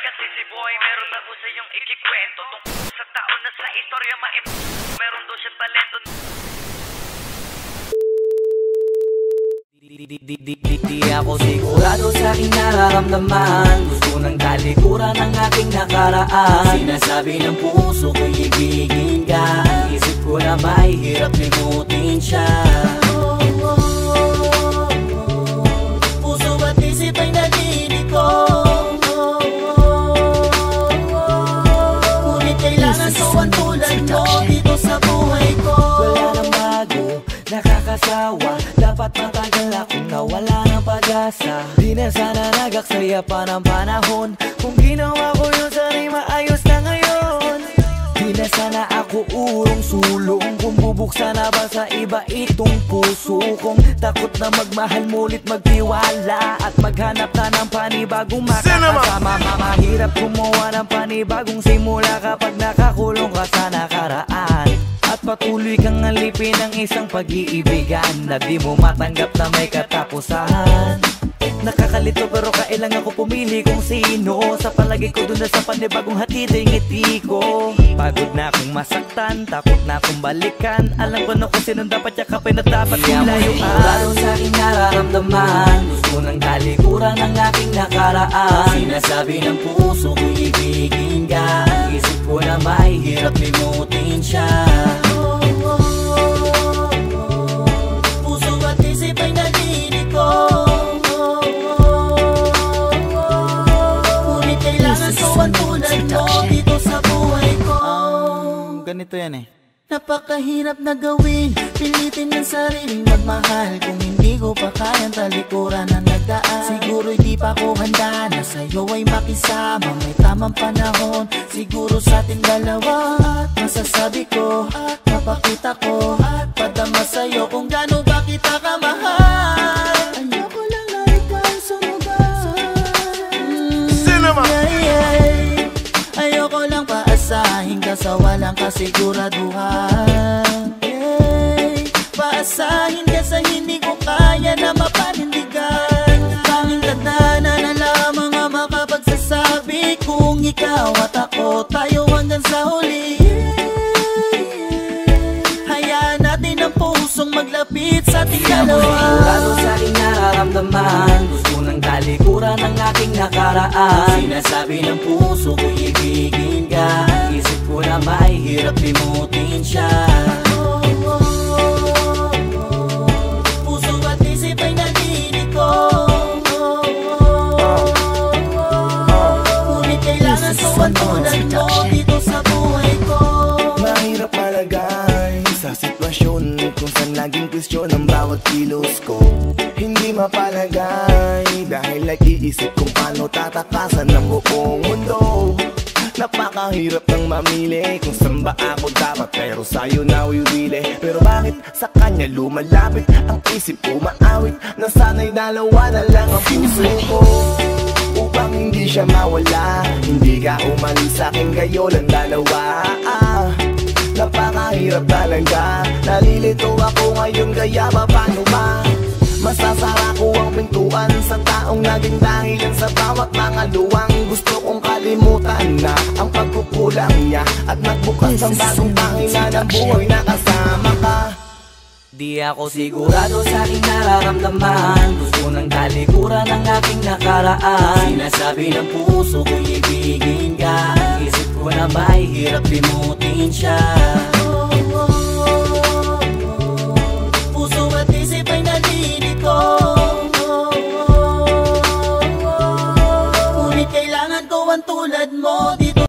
Kasi si boy meron ako sa iyong ikikwento Tungkol sa taon na sa istorya maim Meron daw siya talento Di, di, di, di, di, ako sigurado sa aking nararamdaman. Gusto ng talikuran ng aking nakaraan. Sinasabi ng puso ko'y ibigin ka. Isip ko na may hirap limutin siya. Puso at isip ay nalilito. Ngunit kailangan ko ang pag-asa. Di na sana nagaksaya pa ng panahon. Kung ginawa ko yun sana'y maayos na ngayon. Di na sana ako urong sulong Kung bubuksan na ba sa iba itong puso kong Takot na magmahal mulit magtiwala At maghanap na ng panibagong makakasama. Mahirap gumawa ng panibagong simula Kapag nakakulong ka sa nakaraan. At patuloy kang alipin ng isang pag-iibigan Na di mo matanggap na may katapusan Nakakalito pero kailang ako pumili kung sino? Sa palagi ko dun na sa panibagong hatid ay ngiti ko. Pagod na akong masaktan, takot na akong balikan. Alam ko na kung sinong dapat yakapin at dapat kong layuan. Lalo sa aking nararamdaman. Gusto ng talikuran ng aking nakaraan. Sinasabi ng puso ko'y ibigin ganito yan eh. Napakahirap na gawin Pilitin ng sariling magmahal. Kung hindi ko pa kayang talikuran na nagdaan Siguro di pa ko handa na sa'yo ay makisama. May tamang panahon Siguro sa ating dalawa. Masasabi ko At mapakita ko sa walang kasiguraduhan. Ay, Paasahin ka sa hindi ko kaya na mapanindigan. Tanging tadhana na lamang ang makapagsasabi. Kung ikaw at ako tayo hanggang sa huli. Hayaan natin ang pusong maglapit sa ating dalawa. Sigurado sa aking nararamdaman. Gusto ng talikuran ng aking nakaraan. Sinasabi ng puso ko'y ibigin ka Ko na may hirap limutin siya. Puso at isip ay nalilito Ngunit kailangan ko ang tulad mo dito sa buhay ko. Mahirap malagay sa sitwasyon Kung saan laging kwestiyon ang bawat kilos ko. Hindi mapalagay Dahil nag-iisip kung paano tatakasan ng buong mundo Napakahirap ng mamili Kung saan ba ako dapat. Pero sa'yo na wiwili Pero bakit sa kanya lumalapit? Ang isip ko maawit Nasana'y dalawa na lang ang puso ko. Upang hindi siya mawala Hindi ka umalis sa'kin kayo lang dalawa. Ah, Napakahirap talaga. Nalilito ako ngayon kaya pa paano ba? Masasara ko ang pintuan sa taong naging dahilan sa bawat pagkukulang niya At magbukas ang bagong pangina ng buhay na kasama ka. Di ako sigurado sa aking nararamdaman. Gusto ng talikuran ng aking nakaraan. Sinasabi ng puso ko'y ibigin ka. Isip ko na may hirap limutin siya